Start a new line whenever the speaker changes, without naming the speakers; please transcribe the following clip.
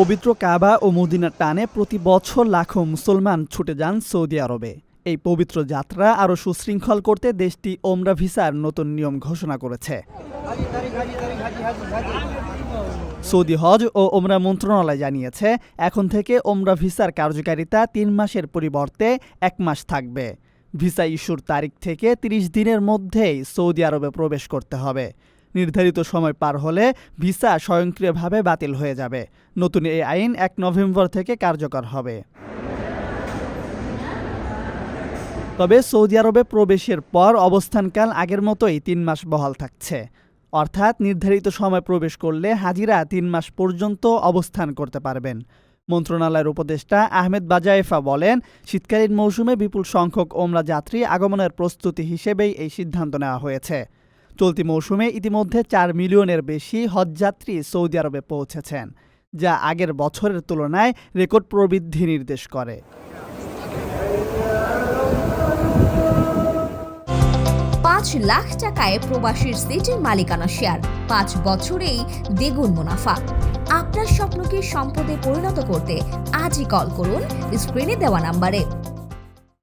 পবিত্র কাবা ও মদিনার টানে প্রতি বছর লাখো মুসলমান ছুটে যান সৌদি আরবে। এই পবিত্র যাত্রা আরও সুশৃঙ্খল করতে দেশটি ওমরা ভিসার নতুন নিয়ম ঘোষণা করেছে। সৌদি হজ ও ওমরা মন্ত্রণালয় জানিয়েছে, এখন থেকে ওমরা ভিসার কার্যকারিতা তিন মাসের পরিবর্তে এক মাস থাকবে। ভিসা ইস্যুর তারিখ থেকে ৩০ দিনের মধ্যেই সৌদি আরবে প্রবেশ করতে হবে। নির্ধারিত সময় পার হলে ভিসা স্বয়ংক্রিয়ভাবে বাতিল হয়ে যাবে। নতুন এই আইন এক নভেম্বর থেকে কার্যকর হবে। তবে সৌদি আরবে প্রবেশের পর অবস্থানকাল আগের মতোই তিন মাস বহাল থাকছে। অর্থাৎ নির্ধারিত সময় প্রবেশ করলে হাজিরা তিন মাস পর্যন্ত অবস্থান করতে পারবেন। মন্ত্রণালয়ের উপদেষ্টা আহমেদ বাজায়েফা বলেন, শীতকালীন মৌসুমে বিপুল সংখ্যক ওমরা যাত্রী আগমনের প্রস্তুতি হিসেবেই এই সিদ্ধান্ত নেওয়া হয়েছে। চলতি মৌসুমে ইতিমধ্যে চার মিলিয়নের বেশি হজযাত্রী সৌদি আরবে পৌঁছেছেন, যা আগের বছরের তুলনায় রেকর্ড প্রবৃদ্ধি নির্দেশ করে।
পাঁচ লাখ টাকায় প্রবাসীর সিটির মালিকানা শেয়ার, পাঁচ বছরেই দ্বিগুণ মুনাফা। আপনার স্বপ্নকে সম্পদে পরিণত করতে আজই কল করুন স্ক্রিনে দেওয়া নাম্বারে।